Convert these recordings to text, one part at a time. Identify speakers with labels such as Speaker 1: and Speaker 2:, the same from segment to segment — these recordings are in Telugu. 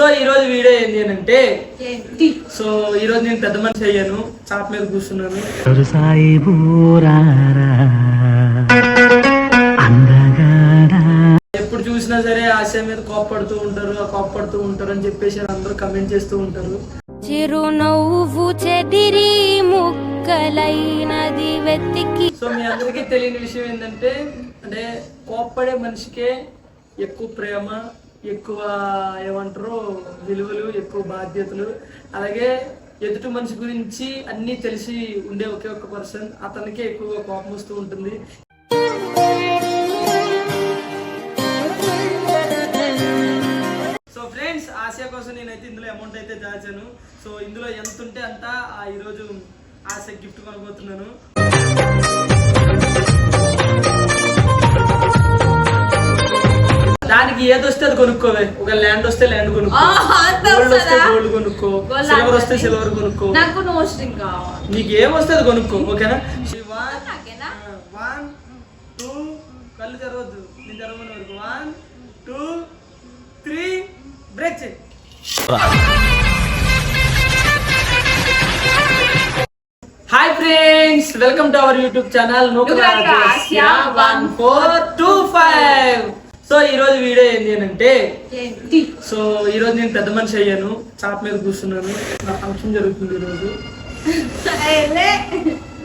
Speaker 1: సో ఈ రోజు వీడియో ఏంటి అని అంటే
Speaker 2: ఏంటి?
Speaker 1: సో ఈ రోజు నేను పెద్ద మనిషి అయ్యాను. చాప మీద కూర్చున్నాను.
Speaker 3: సాయి
Speaker 1: ఎప్పుడు చూసినా సరే ఆశ మీద కోప్పడుతూ ఉంటారు. ఆ కోప్పడుతూ ఉంటారు అని చెప్పేసి అందరూ కమెంట్ చేస్తూ ఉంటారు.
Speaker 4: చిరునవ్వు చెదిరి ముక్కలైనది వెతికి.
Speaker 1: సో మీ అందరికీ తెలియని విషయం ఏంటంటే అంటే కోప్పడే మనిషికే ఎక్కువ ప్రేమ ఎక్కువ ఏమంటారు విలువలు ఎక్కువ బాధ్యతలు. అలాగే ఎదుటి మనిషి గురించి అన్నీ తెలిసి ఉండే ఒకే ఒక్క పర్సన్ అతనికే ఎక్కువగా కోపం వస్తూ ఉంటుంది. సో ఫ్రెండ్స్ ఆసియా కోసం నేనైతే ఇందులో అమౌంట్ అయితే దాచాను. సో ఇందులో ఎంత ఉంటే అంత ఆ ఈరోజు ఆశ గిఫ్ట్ కొనబోతున్నాను. దానికి ఏది వస్తే అది కొనుక్కోవే. ఒక ల్యాండ్ వస్తే ల్యాండ్ కొనుక్కో. గోల్డ్ వస్తే? గోల్డ్ కొనుక్కో. సిల్వర్ వస్తే? సిల్వర్ కొనుక్కో.
Speaker 2: నాకు నో స్ట్రింగ్ కావాలి.
Speaker 1: నీకు ఏం వస్తే అది కొనుక్కో ఓకేనా? వన్ టూ కళ్ళు తెరవద్దు. నేను తెరవని వరకు వన్ టూ త్రీ బ్రేక్ చేయి. Hi friends welcome to our YouTube channel
Speaker 2: Asia
Speaker 1: one four two five so ఈ రోజు వీడియో ఏంటి అని అంటే సో ఈ రోజు నేను పెద్ద మనిషి అయ్యాను. చాప మీద కూర్చున్నాను. నా ఫంక్షన్ జరుగుతుంది ఈ రోజు.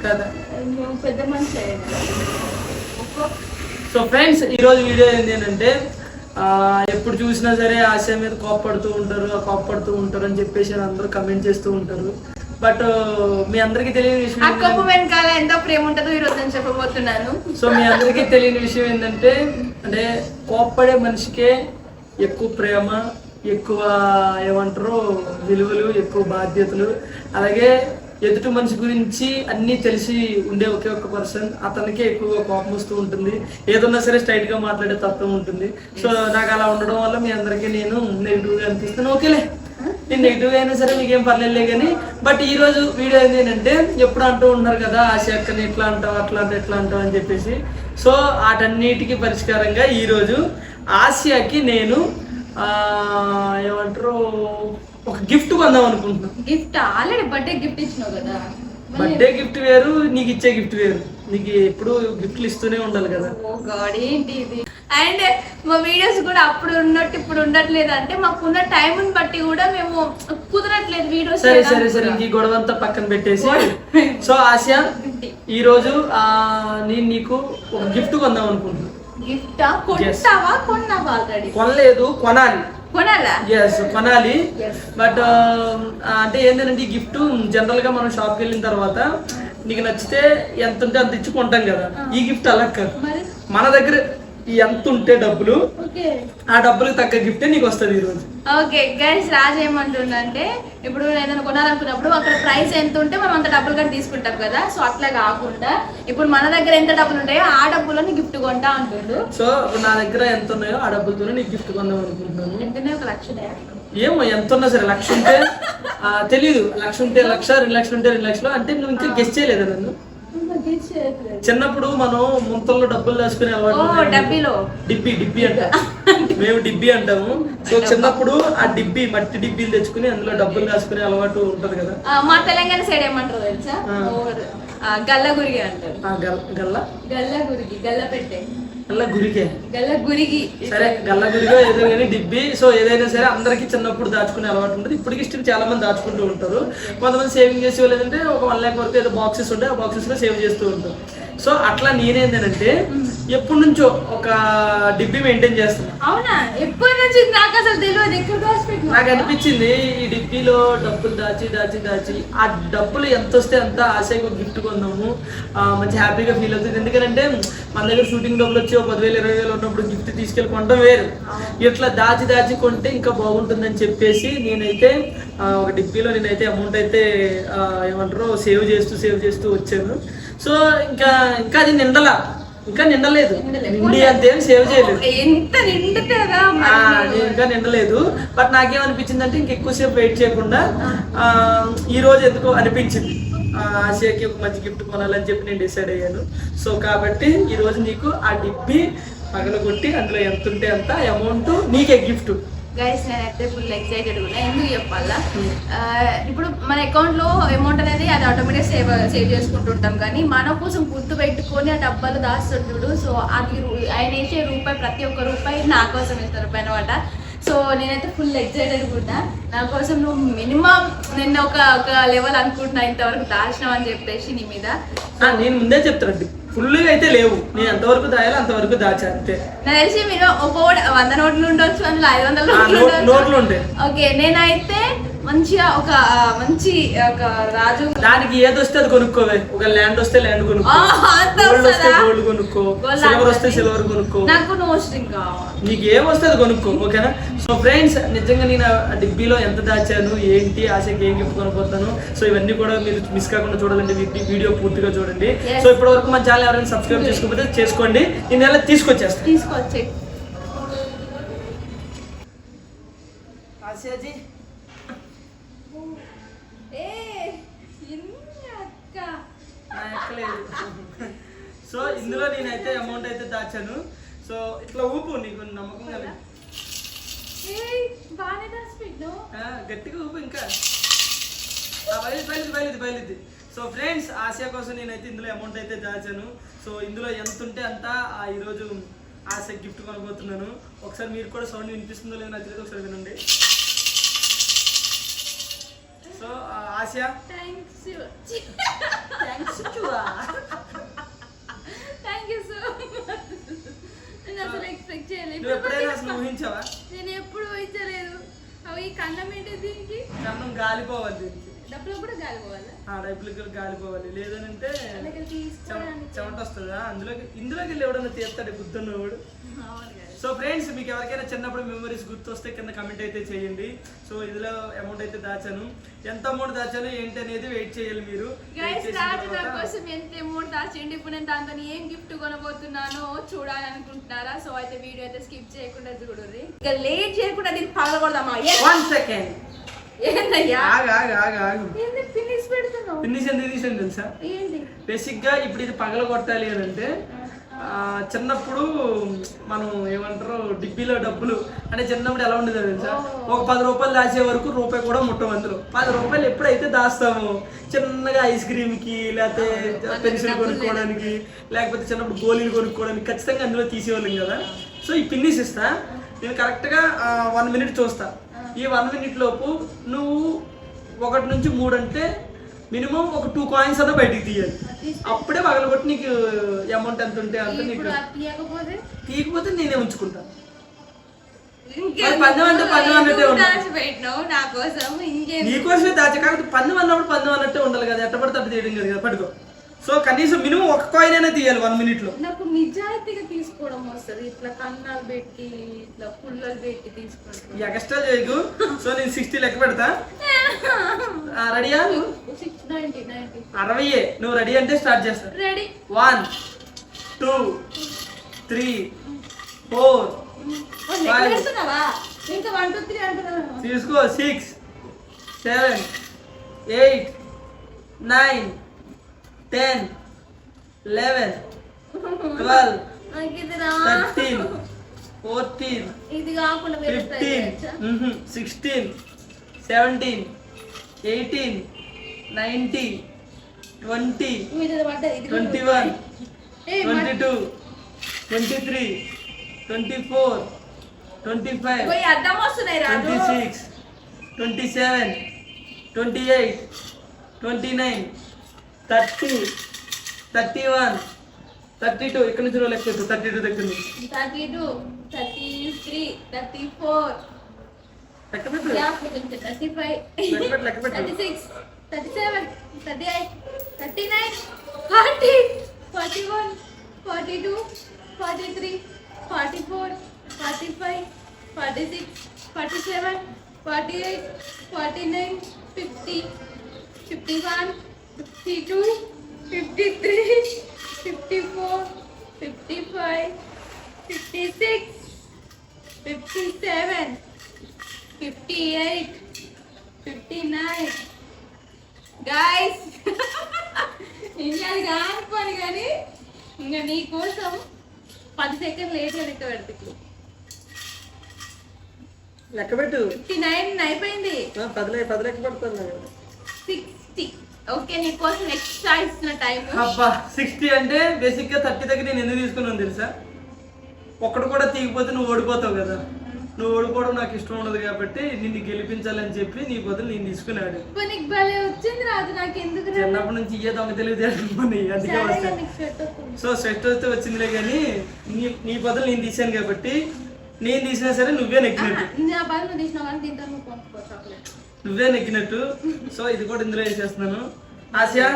Speaker 1: కదా.
Speaker 2: పెద్ద మనిషి.
Speaker 1: సో ఫ్రెండ్స్ ఈ రోజు వీడియో ఏంటి అని అంటే ఎప్పుడు చూసినా సరే ఆశ మీద కోప్పడుతూ ఉంటారు ఆ కోప్పడుతూ ఉంటారు అని చెప్పేసి అందరూ కమెంట్ చేస్తూ ఉంటారు. బట్ మీ అందరికీ తెలియని విషయం
Speaker 2: వెనకాల ఎంత ప్రేమ ఉంటుందో ఈ రోజు నేను చెప్పబోతున్నాను.
Speaker 1: సో మీ అందరికీ తెలియని విషయం ఏంటంటే అంటే కోప్పడే మనిషికే ఎక్కువ ప్రేమ ఎక్కువ ఏమంటారు విలువలు ఎక్కువ బాధ్యతలు. అలాగే ఎదుటి మనిషి గురించి అన్నీ తెలిసి ఉండే ఒకే ఒక్క పర్సన్. అతనికే ఎక్కువగా కోపం వస్తూ ఉంటుంది. ఏదన్నా సరే స్ట్రైట్గా మాట్లాడే తత్వం ఉంటుంది. సో నాకు అలా ఉండడం వల్ల మీ అందరికీ నేను నెగిటివ్గా అనిపిస్తాను ఓకేలే. నేను నెగిటివ్ అయినా సరే మీకేం పర్లేదులే కానీ బట్ ఈ రోజు వీడియో ఏంటి అంటే ఎప్పుడు అంటూ ఉన్నారు కదా ఆశ అక్కని ఇట్లా అంటావు అట్లా అంటావు ఇట్లా అంటావు అని చెప్పేసి. సో వాటన్నిటికీ పరిష్కారంగా ఈ రోజు ఆసియాకి నేను ఆ, ఏమంటారు ఒక గిఫ్ట్ కొందాం అనుకుంటున్నాను
Speaker 2: గిఫ్ట్ ఆల్రెడీ బర్త్డే గిఫ్ట్ ఇచ్చినావు కదా.
Speaker 1: బర్త్డే గిఫ్ట్ వేరు నీకు ఇచ్చే గిఫ్ట్ వేరు. నీకు ఎప్పుడు గిఫ్ట్లు ఇస్తూనే ఉండాలి కదా.
Speaker 2: ఓ గాడ్ ఏంటి ఇది? అండ్ మా వీడియోస్ కూడా అప్పుడు ఉన్నట్టు ఇప్పుడు ఉండట్లేదు అంటే మాకున్న టైం బట్టి కూడా మేము కుదరట్లేదు వీడియోస్
Speaker 1: సరే సరే సరే ఇంక గొడవ అంతా పక్కన పెట్టేసి. సో ఆసియా ఈ రోజు నేను నీకు ఒక గిఫ్ట్ కొందాం అనుకుంటున్నాను
Speaker 2: గిఫ్టా కొంటావా? కొన్నావా ఆల్రెడీ
Speaker 1: కొనలేదు కొనాలి.
Speaker 2: కొనాలా?
Speaker 1: ఎస్ కొనాలి.
Speaker 2: Yes.
Speaker 1: బట్ అంటే ఏంటంటే ఈ గిఫ్ట్ జనరల్గా మనం షాప్కి వెళ్ళిన తర్వాత నీకు నచ్చితే ఎంత ఉంటే అంత ఇచ్చి కొంటాం కదా. ఈ గిఫ్ట్ అలా కాదు. మన దగ్గర ఈ ఎంత ఉంటే డబ్బులు. ఆ డబ్బులకు తగ్గ గిఫ్టే నీకు వస్తుంది ఈ రోజు
Speaker 2: ఓకే గైస్ రాజు ఏమంటుండంటే ఇప్పుడు ఏదైనా కొనాలనుకున్నప్పుడు అక్కడ ప్రైస్ ఎంత ఉంటే మనం అంత డబ్బులు కానీ తీసుకుంటాం కదా. సో అట్లా కాకుండా ఇప్పుడు మన దగ్గర ఎంత డబ్బులు ఉంటాయో ఆ డబ్బులని గిఫ్ట్ కొంటా అంటుండు.
Speaker 1: సో నా దగ్గర ఎంత ఉన్నాయో ఆ డబ్బులతోనే నీకు గిఫ్ట్ కొందాం అనుకుంటున్నాను.
Speaker 2: ఎంతనే? ఒక లక్ష
Speaker 1: ఏమో ఎంత ఉన్నా సరే లక్ష ఉంటే ఆ, తెలీదు. లక్ష ఉంటే లక్ష రెండు లక్షలు ఉంటే రెండు లక్షలు అంటే నువ్వు ఇంకా గెస్ట్ చేయలేదా నన్ను? చిన్నప్పుడు మనం ముంతల్లో డబ్బులు దాచుకునే అలవాటు డిబ్బి డిబ్బి అంటాం. మేము డిబ్బి అంటాము. సో చిన్నప్పుడు ఆ డిబ్బి మట్టి డిబ్బీలు తెచ్చుకుని అందులో డబ్బులు దాచుకునే అలవాటు ఉంటది కదా.
Speaker 2: మా తెలంగాణ సైడ్ ఏమంటారు తెలుసా? గల్ల గురిగి అంటారు.
Speaker 1: గల్ల
Speaker 2: గల్ల? గురిగి గల్ల పెట్టే
Speaker 1: గల్ల గురికే.
Speaker 2: గల్ల గురిగి.
Speaker 1: సరే గల్ల గురిగా ఏదో కానీ డిబ్బి సో ఏదైనా సరే అందరికి చిన్నప్పుడు దాచుకునే అలవాటు ఉంటుంది. ఇప్పటికి స్టిల్ చాలా మంది దాచుకుంటూ ఉంటారు. కొంతమంది సేవింగ్ చేసే వాళ్ళు ఏంటంటే ఒక వన్ ల్యాక్ వరకు ఏదో బాక్సెస్ ఉంటాయి ఆ బాక్సెస్లో సేవ్ చేస్తూ ఉంటారు. సో అట్లా నేనేంటంటే ఎప్పటి నుంచో ఒక డిబ్బి మెయింటైన్ చేస్తాను
Speaker 2: అవునా? ఎప్పటి నుంచి నాకు అసలు తెలియదు. ఎక్కడ దాచిపెట్టినా
Speaker 1: నాకు అనిపించింది ఈ డిబ్బీలో డబ్బులు దాచి దాచి దాచి. ఆ డబ్బులు ఎంత వస్తే అంత ఆశగా గిఫ్ట్ కొందాము. మంచి హ్యాపీగా ఫీల్ అవుతుంది. ఎందుకంటే మన దగ్గర షూటింగ్ డబ్బులు వచ్చి ఒక పదివేలు ఇరవై వేలు ఉన్నప్పుడు గిఫ్ట్ తీసుకెళ్ళి కొనడం వేరు. ఇట్లా దాచి దాచి కొంటే ఇంకా బాగుంటుందని చెప్పేసి నేనైతే ఒక డిబ్బీలో నేనైతే అమౌంట్ అయితే ఏమంటారు సేవ్ చేస్తూ సేవ్ చేస్తూ వచ్చాను. సో ఇంకా ఇంకా అది నిండలా. ఇంకా నిండలేదు. నిండి అంతేం సేవ్ చేయలేదు.
Speaker 2: ఎంత నిండుతుందా
Speaker 1: ఇంకా నిండలేదు. బట్ నాకేమనిపించింది అంటే ఇంకెక్కువసేపు వెయిట్ చేయకుండా ఆ, ఈ రోజు ఎందుకో అనిపించింది. ఆ, ఆసియాకి ఒక మంచి గిఫ్ట్ కొనాలని చెప్పి నేను డిసైడ్ అయ్యాను. సో కాబట్టి ఈ రోజు నీకు ఆ డిబ్బి పగలగొట్టి అందులో ఎంత ఉంటే అంత అమౌంట్ నీకే గిఫ్ట్.
Speaker 2: గైస్ నేనైతే ఫుల్ ఎక్సైటెడ్ ఉన్నా. ఎందుకు చెప్పాలా? ఇప్పుడు మన అకౌంట్లో అమౌంట్ అనేది అది ఆటోమేటిక్ సేవ్ సేవ్ చేసుకుంటుంటాం. కానీ మన కోసం గుర్తు పెట్టుకొని ఆ డబ్బాలు దాస్తుంటాడు సో అది ఆయన వేసే రూపాయి ప్రతి ఒక్క రూపాయి నా కోసం ఇస్తారు అనమాట సో నేనైతే ఫుల్ ఎక్సైటెడ్ కూడా నా కోసం నువ్వు మినిమం నిన్న ఒక ఒక లెవెల్ అనుకుంటున్నా ఇంతవరకు దాచినావు అని చెప్పేసి నీ మీద.
Speaker 1: నేను ముందే చెప్తాను ఫుల్గా అయితే లేవు నేను ఎంతవరకు దాయాలో అంతవరకు దాచా అంతే
Speaker 2: నాకు తెలిసి మీరు ఒక ఓడ- వంద నోట్లు ఉండొచ్చు అందులో ఐదు వందల. నోట్లు
Speaker 1: ఉంటాయి.
Speaker 2: ఓకే నేనైతే మంచిగా ఒక మంచి ఒక రాజు
Speaker 1: దానికి ఏది వస్తే అది కొనుక్కోవే. ఒక ల్యాండ్ వస్తే ల్యాండ్ కొనుక్కో. గోల్డ్ వస్తే? గోల్డ్ కొనుక్కో. సిల్వర్ వస్తే. సిల్వర్ కొనుక్కో.
Speaker 2: నాకు నో కావాలి.
Speaker 1: నీకు ఏం వస్తే అది కొనుక్కో ఓకేనా? సో ఫ్రెండ్స్ నిజంగా నేను డిబ్బీలో ఎంత దాచాను ఏంటి ఆశకి ఏం గిఫ్ట్ కొనుక్కోతాను సో ఇవన్నీ కూడా మీరు మిస్ కాకుండా చూడాలంటే వీడియో పూర్తిగా చూడండి. సో ఇప్పటి వరకు మన ఛానల్ ఎవరైనా సబ్స్క్రైబ్ చేసుకోకపోతే చేసుకోండి. నేను నెల తీసుకొచ్చేస్తాను
Speaker 2: తీసుకొచ్చే
Speaker 1: ఆశయాజీ
Speaker 2: ఏ ఇన్ని అక్క
Speaker 1: నా ఎక్కలేదు సో ఇందులో నేనైతే అమౌంట్ అయితే దాచాను. సో ఇట్లా ఊపు నీకు నమ్మకం కదా గట్టిగా ఊపు ఇంకా. ఆ, బయలుది బయలుది బయలుది బయలుది సో ఫ్రెండ్స్ ఆశయ కోసం నేనైతే ఇందులో అమౌంట్ అయితే దాచాను. సో ఇందులో ఎంత ఉంటే అంత ఆ ఈరోజు ఆశ గిఫ్ట్ కొనబోతున్నాను. ఒకసారి మీరు కూడా సౌండ్ వినిపిస్తుందో లేదో నాకు తెలియదు ఒకసారి వినండి. సో ఆ, Ashaya
Speaker 2: thanks
Speaker 1: thanks
Speaker 2: thank you so much నేను అసలు ఎక్స్పెక్ట్ చేయలేదు.
Speaker 1: నువ్వు ఎప్పుడైనా అసలు ఊహించావా?
Speaker 2: నేను ఎప్పుడు ఊహించలేదు. అవి కన్నం ఏంటి దీనికి?
Speaker 1: కన్నం గాలిపోవాలి దీనికి.
Speaker 2: డబ్బులు కూడా గాలి పోవాలా
Speaker 1: ఆ డైపులకి గాలిపోవాలి. లేదనంటే చెమట వస్తుందా? అందులోకి ఇందులోకి వెళ్ళి ఎవడన్నా తీస్తాడు గుర్తున్నవాడు
Speaker 2: అవును కదా.
Speaker 1: సో ఫ్రెండ్స్ మీకు ఎవరికైనా చిన్నప్పుడు మెమరీస్ గుర్తొస్తే కింద కమెంట్ అయితే చేయండి. సో ఇందులో అమౌంట్ అయితే దాచాను. ఎంత అమౌంట్ దాచాను ఏంటి అనేది వెయిట్ చేయాలి మీరు.
Speaker 2: కోసం ఎంత అమౌంట్ దాచిండి. ఇప్పుడు నేను దాంతో ఏం గిఫ్ట్ కొనబోతున్నానో చూడాలనుకుంటున్నారా? సో అయితే వీడియో అయితే స్కిప్ చేయకుండా చూడుర్రి ఇక లేట్ చేయకుండా దీన్ని పగలకూడదమ్మా
Speaker 1: వన్ సెకండ్
Speaker 2: పెడుతున్నావు?
Speaker 1: ఫినిష్ ఎందుకు తీసాను తెలుసా? బేసిక్గా ఇప్పుడు ఇది పగల కొట్టాలి అని అంటే చిన్నప్పుడు మనం ఏమంటారు డిబ్బీలో డబ్బులు అంటే చిన్నప్పుడు ఎలా ఉండేదో తెలుసా? ఒక పది రూపాయలు దాచే వరకు రూపాయి కూడా ముట్టం అందులో. పది రూపాయలు ఎప్పుడైతే దాస్తామో చిన్నగా ఐస్ క్రీమ్కి లేకపోతే పెన్సిల్ కొనుక్కోవడానికి లేకపోతే. చిన్నప్పుడు గోళీలు కొనుక్కోవడానికి ఖచ్చితంగా అందులో తీసేవాళ్ళం కదా. సో ఈ పిన్నిస్ ఇస్తా. నేను కరెక్ట్గా వన్ మినిట్ చూస్తా. ఈ వన్ మినిట్ లోపు నువ్వు ఒకటి నుంచి మూడు అంటే మినిమం ఒక టూ కాయిన్స్ అన్న బయటికి తీయాలి. అప్పుడే పగలగొట్టి నీకు అమౌంట్ ఎంత ఉంటే అంత నీకు
Speaker 2: తీయకపోతే?
Speaker 1: నేనే ఉంచుకుంటాను పందెం అంటే పందెం అన్నట్టే
Speaker 2: ఇంకేం
Speaker 1: నీకోసమే దాచి కాకపోతే పందెం అన్నప్పుడు పందెం అన్నట్టే ఉండాలి కదా. ఎట్ట పడితే అట్ట తీయడం కదా పట్టుకో. సో కనీసం మినిమం ఒక కాయిన్ అయినా తీయాలి వన్ మినిట్లో.
Speaker 2: నాకు నిజాయితీగా తీసుకోవడం వస్తుంది. ఇట్లా కన్నాలు పెట్టి ఇట్లా పుల్లలు పెట్టి తీసుకుంటాను
Speaker 1: ఎక్స్ట్రా చేయకు. సో నేను సిక్స్టీ లెక్క పెడతా. రెడీయా అరవయే నువ్వు రెడీ అంటే స్టార్ట్ చేస్తా.
Speaker 2: Ready
Speaker 1: one two three four
Speaker 2: అంటున్నాను
Speaker 1: తీసుకో. Six seven eight nine ten eleven twelve thirteen fourteen fifteen? Sixteen seventeen eighteen ninety twenty twenty one twenty two twenty three twenty four twenty five twenty six twenty seven twenty eight twenty nine thirty thirty one thirty two ఇక్కడ నుంచి లెక్క పెట్టు థర్టీ టూ దగ్గర నుంచి.
Speaker 2: Thirty two thirty three thirty four thirty five thirty six thirty seven thirty eight thirty nine forty forty one forty two forty three forty four forty five forty six forty seven forty eight forty nine fifty fifty one fifty two fifty three fifty four fifty five fifty six fifty seven fifty eight fifty nine guys ఇంకా కానుకోని కానీ ఇంకా నీ కోసం పది సెకండ్ లేట్గా లెక్క పెడుతుంది
Speaker 1: లెక్క పెట్టు.
Speaker 2: ఫిఫ్టీ నైన్ అయిపోయింది.
Speaker 1: పది లెక్క పది లెక్క పడుతుంది
Speaker 2: సిక్స్టీ ఓకే నీకోసం ఎక్స్ట్రా ఇస్తున్న టైం
Speaker 1: అబ్బా సిక్స్టీ అంటే బేసిక్గా థర్టీ దగ్గర నేను ఎందుకు తీసుకున్నాను తెలుసా? ఒక్కడు కూడా తీగిపోతే నువ్వు ఓడిపోతావు కదా. నువ్వు ఓడిపోవడం నాకు ఇష్టం ఉండదు కాబట్టి నిన్ను గెలిపించాలని చెప్పి నీ బదులు నేను తీసుకున్నాడు.
Speaker 2: నీకు భలే వచ్చింది రాదు నాకు ఎందుకు రాదు?
Speaker 1: చిన్నప్పటి నుంచి ఇయ్యే దొంగ తెలియజేయమని అందుకే వస్తాను. సో సెట్ వస్తే వచ్చిందిలే కానీ నీ నీ బదులు నేను తీసాను కాబట్టి నేను తీసినా సరే నువ్వే నెక్కినట్టు
Speaker 2: నా నువ్వు తీసినావు కానీ దీంతో నువ్వు పంపుకో చాక్లెట్
Speaker 1: నువ్వే నెక్కినట్టు సో ఇది కూడా ఇందులో వేసేస్తున్నాను. ఆసియా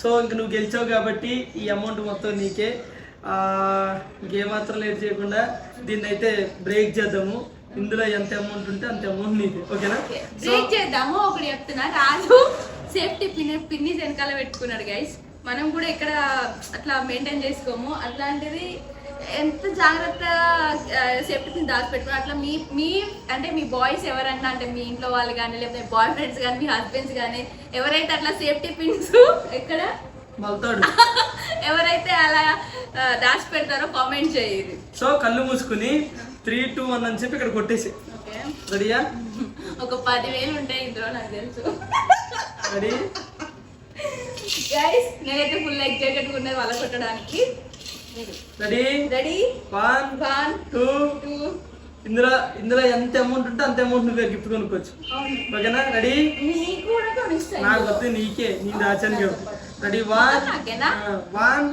Speaker 1: సో ఇంక నువ్వు గెలిచావు కాబట్టి ఈ అమౌంట్ మొత్తం నీకే. ఇంకేమాత్రం లేట్ చేయకుండా దీన్ని అయితే బ్రేక్ చేద్దాము. ఇందులో ఎంత అమౌంట్ ఉంటే అంత అమౌంట్ నీది. ఓకేనా?
Speaker 2: బ్రేక్ చేద్దాము. ఒకటి చెప్తున్నా రాజు సేఫ్టీ పిన్ పిన్నిస్ వెనకాల పెట్టుకున్నాడు గైస్ మనం కూడా ఇక్కడ అట్లా మెయింటైన్ చేసుకోము. అట్లాంటిది ఎంత జాగ్రత్త సేఫ్టీ పిన్ దాచిపెట్టుకుని అట్లా మీ మీ అంటే మీ బాయ్స్ ఎవరన్నా అంటే మీ ఇంట్లో వాళ్ళు కానీ లేకపోతే బాయ్ ఫ్రెండ్స్ కానీ మీ హస్బెండ్స్ కానీ ఎవరైతే అట్లా సేఫ్టీ పిన్స్ ఎక్కడ? ఎవరైతే అలా దాచిపెడతారో కామెంట్ చేయండి
Speaker 1: సో కళ్ళు మూసుకుని త్రీ టూ వన్ అని చెప్పి ఇక్కడ కొట్టేసి.
Speaker 2: ఓకే.
Speaker 1: రెడీయా
Speaker 2: ఒక పదివేలు ఉంటాయి ఇందులో నాకు తెలుసు.
Speaker 1: రెడీ
Speaker 2: గైస్ నేనైతే ఫుల్ ఎగ్జైటెడ్ ఉన్నది వాళ్ళ కొట్టడానికి.
Speaker 1: Ready
Speaker 2: ready
Speaker 1: one
Speaker 2: one
Speaker 1: two
Speaker 2: two
Speaker 1: ఇందులో ఇందులో ఎంత అమౌంట్ ఉంటే అంత అమౌంట్ నువ్వే గిఫ్ట్ కొనుక్కోవచ్చు. ఓకేనా? రెడీ
Speaker 2: నీకు కూడా కొనిస్తాను.
Speaker 1: నాకు నీ దాచాను రెడీ వన్? వన్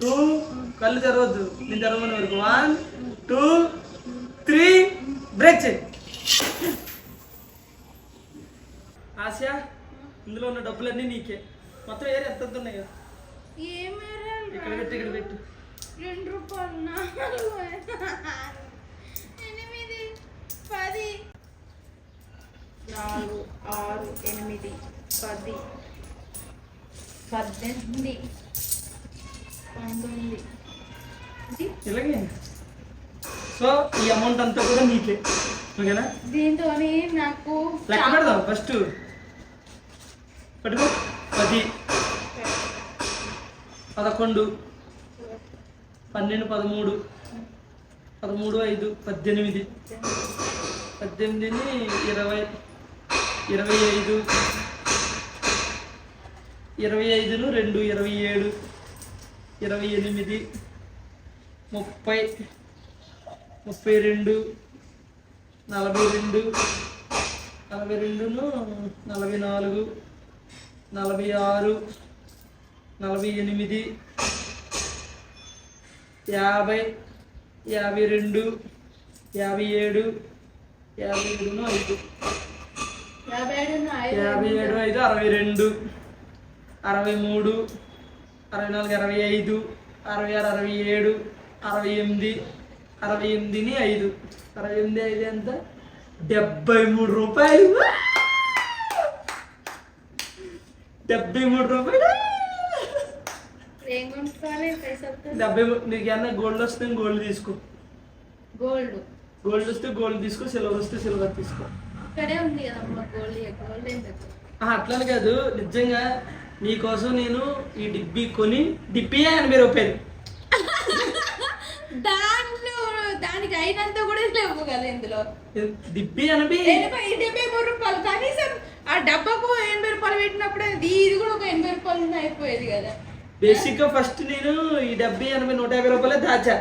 Speaker 1: టూ కళ్ళు తెరవద్దు. నేను తెరవని వరకు వన్ టూ త్రీ బ్రేక్ చేయి. ఆశా ఇందులో ఉన్న డబ్బులన్నీ నీకే. మొత్తం ఏరి ఎంత ఉన్నాయి? ఇక్కడ పెట్టు ఇక్కడ పెట్టు.
Speaker 2: రెండు రూపాయలు నాలుగు ఎనిమిది పది. నాలుగు ఆరు ఎనిమిది పది. పద్దెనిమిది. పంతొమ్మిది.
Speaker 1: ఇలాగే. సో ఈ అమౌంట్ అంతా కూడా నీకే. ఓకేనా?
Speaker 2: దీంతో నాకు
Speaker 1: లెక్క పెడదాం ఫస్ట్. పట్టుకో. పది. పదకొండు. పన్నెండు పదమూడు. పదమూడు ఐదు పద్దెనిమిది. పద్దెనిమిదిని ఇరవై ఇరవై ఐదు. ఇరవై ఐదును రెండు ఇరవై ఏడు. ఇరవై ఎనిమిది. ముప్పై. ముప్పై రెండు. నలభై రెండు. నలభై రెండును నలభై నాలుగు. నలభై ఆరు. నలభై ఎనిమిది. యాభై యాభై రెండు యాభై ఏడు యాభై ఏడును ఐదు.
Speaker 2: యాభై ఏడు ఐదు
Speaker 1: అరవై రెండు అరవై మూడు అరవై నాలుగు అరవై ఐదు అరవై ఆరు అరవై ఏడు అరవై ఎనిమిది అరవై ఎనిమిదిని ఐదు. అరవై ఎనిమిది ఐదు ఎంత? డెబ్బై మూడు రూపాయలు. డెబ్బై మూడు రూపాయలు డెబ్బై గోల్డ్ వస్తే గోల్డ్ తీసుకో.
Speaker 2: గోల్డ్
Speaker 1: గోల్డ్ వస్తే గోల్డ్ తీసుకో సిల్వర్ వస్తే సిల్వర్ తీసుకో.
Speaker 2: ఇక్కడే ఉంది కదా అమ్మ గోల్డ్
Speaker 1: అట్లని కాదు. నిజంగా నీకోసం నేను ఈ డిబ్బీ కొని డిబ్బీయే ఎనభై రూపాయలు
Speaker 2: దాంట్లో దానికి అయినంత కూడా లేవు కదా ఇందులో.
Speaker 1: డిబ్బీ ఎనభై
Speaker 2: డెబ్బై మూడు రూపాయలు. కనీసం ఆ డబ్బాకు ఎనభై రూపాయలు పెట్టినప్పుడు ఇది కూడా ఒక ఎనభై రూపాయలు అయిపోయేది కదా.
Speaker 1: బేసిక్గా ఫస్ట్ నేను ఈ డెబ్బై ఎనభై నూట యాభై రూపాయలే దాచా.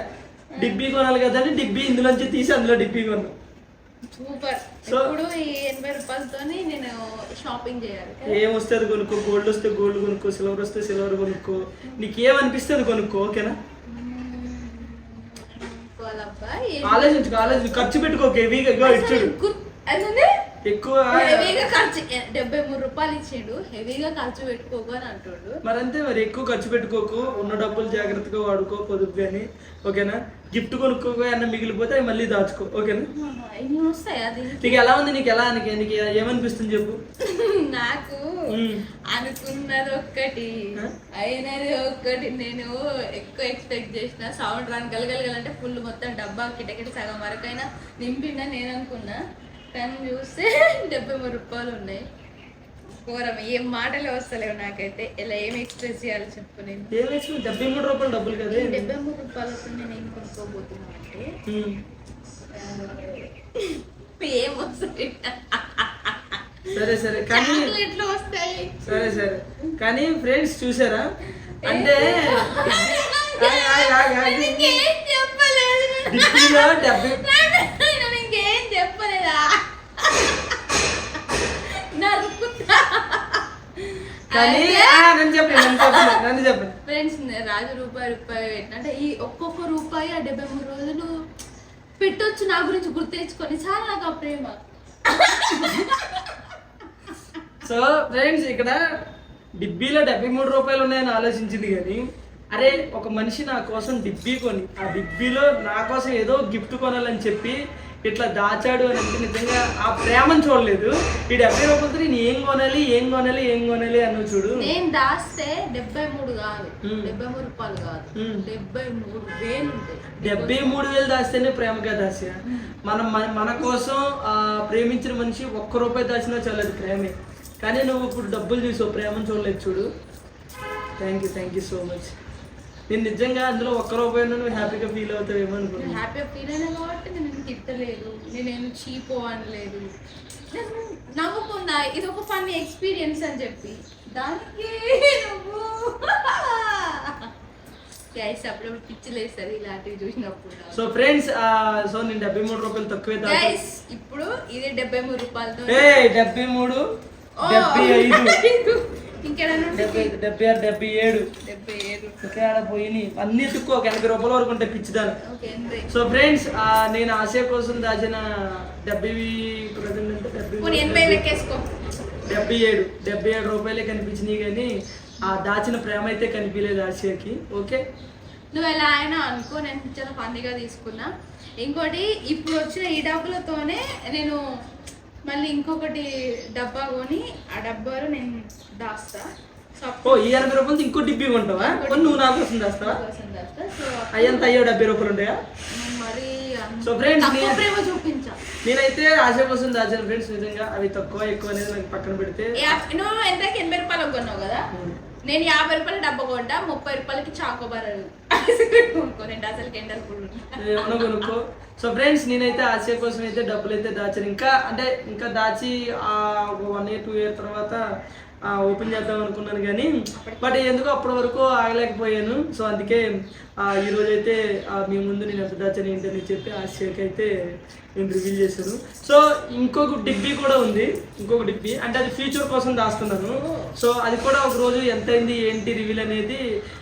Speaker 1: డిబ్బీ కొనాలి కదా అని డిబ్బీ ఇందులోంచి తీసి అందులో డిబ్బీ కొన్నా.
Speaker 2: సూపర్
Speaker 1: So-
Speaker 2: ఇప్పుడు ఈ ఎనభై రూపాయలతోని నేను షాపింగ్ చేయాలి?
Speaker 1: ఏం వస్తే అది కొనుక్కో? గోల్డ్ వస్తే గోల్డ్ కొనుక్కో సిల్వర్ వస్తే సిల్వర్ కొనుక్కో. నీకు ఏమనిపిస్తే అది కొనుక్కో ఓకేనా ఆలోచించుకో ఆలోచించు ఖర్చు పెట్టుకోక హెవీగా ఇగో ఎక్కువ
Speaker 2: హెవీగా ఖర్చు డెబ్బై మూడు రూపాయలు ఇచ్చిండు. హెవీగా ఖర్చు పెట్టుకోకు అని అంటుండు.
Speaker 1: మరంతే మరి ఎక్కువ ఖర్చు పెట్టుకోకు ఉన్న డబ్బులు జాగ్రత్తగా వాడుకో పొదుపు కానీ ఓకేనా? గిఫ్ట్ కొనుక్కోక అన్న మిగిలిపోతే అవి మళ్ళీ దాచుకో. ఓకేనా? నీకు ఎలా ఉంది? నీకు ఎలా నీకు నీకు ఏమనిపిస్తుంది చెప్పు.
Speaker 2: నాకు. అనుకున్నది ఒక్కటి? అయినది ఒక్కటి. నేను ఎక్కువ ఎక్స్పెక్ట్ చేసిన సౌండ్ రాని గలగలగలంటే ఫుల్ మొత్తం డబ్బా కిటకిట సగం వరకైనా నింపిండా నేను అనుకున్నా. కానీ చూస్తే డెబ్బై మూడు రూపాయలు ఉన్నాయి. ఘోరం ఏం మాటలు వస్తలేవు నాకైతే. ఇలా ఏం ఎక్స్ప్రెస్ చేయాలి చెప్పు నేను.
Speaker 1: డెబ్బై మూడు రూపాయలు డబ్బులు కదే
Speaker 2: డెబ్బై మూడు రూపాయలతో నేను ఏం కొనుక్కోబోతున్నా అంటే. ఏం
Speaker 1: సరే సరే కానీ
Speaker 2: వస్తాయి.
Speaker 1: సరే సరే. కానీ ఫ్రెండ్స్ చూసారా? అంటే డెబ్బై
Speaker 2: నేను ఇంకేం చెప్పలేదా నరుకుతా
Speaker 1: కానీ ఆ, నన్ను చెప్పండి నన్ను చెప్పండి నన్ను చెప్పండి
Speaker 2: ఫ్రెండ్స్ రాజు రూపాయి రూపాయి అంటే ఈ ఒక్కొక్క రూపాయి ఆ డెబ్బై మూడు రోజులు పెట్టొచ్చు నా గురించి గుర్తు తెచ్చుకొని చాలా నాకు ఆ ప్రేమ.
Speaker 1: సో ఫ్రెండ్స్ ఇక్కడ డిబ్బీలో డెబ్బై మూడు రూపాయలు ఉన్నాయని ఆలోచించింది కానీ అరే ఒక మనిషి నా కోసం డిబ్బీ కొని ఆ డిబ్బీలో నా కోసం ఏదో గిఫ్ట్ కొనాలని చెప్పి ఇట్లా దాచాడు అని అంటే నిజంగా ఆ ప్రేమను చూడలేదు. ఈ డెబ్బై రూపాయలతో నేను ఏం కొనాలి ఏం కొనాలి ఏం కొనాలి అన్న చూడు.
Speaker 2: నేను దాస్తే డెబ్బై మూడు కాదు. డెబ్బై మూడు రూపాయలు కాదు. డెబ్బై మూడు వేలు
Speaker 1: డెబ్బై మూడు వేలు దాస్తేనే ప్రేమగా దాస్య మనం మన- కోసం ఆ ప్రేమించిన మనిషి ఒక్క రూపాయి దాచినా చాలు అది ప్రేమే. కానీ నువ్వు ఇప్పుడు డబ్బులు చూసావు ప్రేమను చూడలేదు చూడు. Thank you thank you so much నేను నిజంగా అందులో ఒక్క రూపాయి నువ్వు హ్యాపీగా ఫీల్ అవుతావేమో
Speaker 2: నేను
Speaker 1: అనుకున్నాను
Speaker 2: హ్యాపీగా ఫీల్ అయినా కాబట్టి నేను తిట్టలేదు. నేనేం చీపో అనలేదు. నేను నవ్వుకున్నా ఇది ఒక ఫన్నీ ఎక్స్పీరియన్స్ అని చెప్పి. దానికి నువ్వు. గైస్ అప్పుడప్పుడు పిచ్చి లేస్తారు ఇలాంటివి చూసినప్పుడు.
Speaker 1: సో ఫ్రెండ్స్ సో నేను డెబ్బై మూడు రూపాయలు తక్కువే
Speaker 2: గైస్ ఇప్పుడు ఇది డెబ్బై మూడు రూపాయలతో
Speaker 1: ఏ డెబ్బై మూడు డెబ్బై ఐదు. డెబ్బై ఆరు డెబ్బై ఏడు. అన్ని ఎత్తుక్కో ఒక ఎనభై రూపాయల వరకు ఉంటాయి పిచ్చిదాన్ని సో ఫ్రెండ్స్ నేను ఆశయ కోసం దాచిన డెబ్బై ప్రజెంట్ డెబ్బై ఏడు. డెబ్బై ఏడు రూపాయలే కనిపించినాయి కానీ ఆ దాచిన ప్రేమ అయితే కనిపించలేదు ఆశయకి. ఓకే?
Speaker 2: నువ్వు ఎలా అయినా అనుకో నేను చాలా ఫన్నీగా తీసుకున్నా. ఇంకోటి ఇప్పుడు వచ్చిన ఈ డబ్బులతోనే నేను మళ్ళీ ఇంకొకటి డబ్బా కొని ఆ డబ్బాలో నేను దాస్తా. సో
Speaker 1: ఓ ఈ ఎనభై రూపాయలతో ఇంకో డిబ్బి కొంటావా? కొన్ని నువ్వు నా కోసం దాస్తావా?
Speaker 2: సో
Speaker 1: అయ్యంత అయ్యో డెబ్బై రూపాయలు ఉంటాయా?
Speaker 2: ప్రేమ చూపించా.
Speaker 1: నేనైతే ఆశయ కోసం దాచిన ఫ్రెండ్స్ నిజంగా. అవి తక్కువ ఎక్కువ అనేది నాకు పక్కన పెడితే
Speaker 2: యా- నువ్వు ఎంతకి ఎనభై రూపాయలకు కొన్నావు కదా? నేను యాభై రూపాయల డబ్బా కొంటా ముప్పై రూపాయలకి చాకోబార్ కొనుక్కో అసలు ఎండలు కూడా
Speaker 1: కొనుక్కో. సో ఫ్రెండ్స్ నేనైతే ఆశయ కోసం అయితే డబ్బులు అయితే దాచాను. ఇంకా అంటే ఇంకా దాచి ఆ ఒక వన్ ఇయర్ టూ ఇయర్ తర్వాత ఓపెన్ చేద్దాం అనుకున్నాను కానీ బట్ ఎందుకో అప్పటి వరకు ఆగలేకపోయాను. సో అందుకే ఆ, ఈ రోజు అయితే ఆ, మీ ముందు నేను ఎంత దాచాను ఏంటని చెప్పి ఆశయకి అయితే నేను రివీల్ చేశాను. సో ఇంకొక డిబ్బీ కూడా ఉంది. ఇంకొక డిబ్బీ అంటే అది ఫ్యూచర్ కోసం దాస్తున్నాను. సో అది కూడా ఒక రోజు ఎంత అయింది ఏంటి రివీల్ అనేది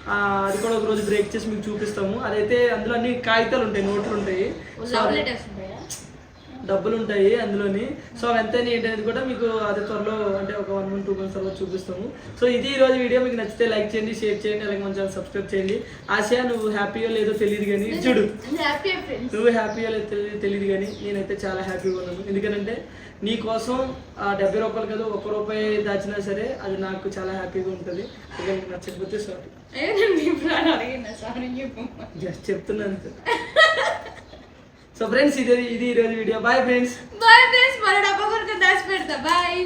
Speaker 1: ఆ, అది కూడా ఒక రోజు బ్రేక్ చేసి మీకు చూపిస్తాము. అదైతే అందులో అన్ని కాగితాలు ఉంటాయి నోట్లు ఉంటాయి సో
Speaker 2: లవ్
Speaker 1: అది-
Speaker 2: లెటర్స్ ఉంటాయా
Speaker 1: డబ్బులు ఉంటాయి అందులోని. సో అవి ఎంత ఏంటి అనేది కూడా మీకు అదే త్వరలో అంటే ఒక వన్ మంత్ టూ మంత్స్ తర్వాత చూపిస్తాము. సో ఇది ఈ రోజు వీడియో. మీకు నచ్చితే లైక్ చేయండి షేర్ చేయండి అలాగే మన ఛానల్ సబ్స్క్రైబ్ చేయండి. ఆశయ నువ్వు హ్యాపీగా లేదో తెలియదు కానీ చూడు. నువ్వు హ్యాపీగా లేదు తెలియదు కానీ నేనైతే చాలా హ్యాపీగా ఉన్నాను. ఎందుకంటే నీ కోసం ఆ డెబ్బై రూపాయలు కదా ఒక రూపాయి దాచినా సరే అది నాకు చాలా హ్యాపీగా ఉంటుంది. నచ్చకపోతే సారీ. జస్ట్ చెప్తున్నాను సో ఫ్రెండ్స్ ఇది ఇది ఈరోజు video bye friends
Speaker 2: bye friends మరో డబ్బా కొరకు దాచి పెడతా బాయ్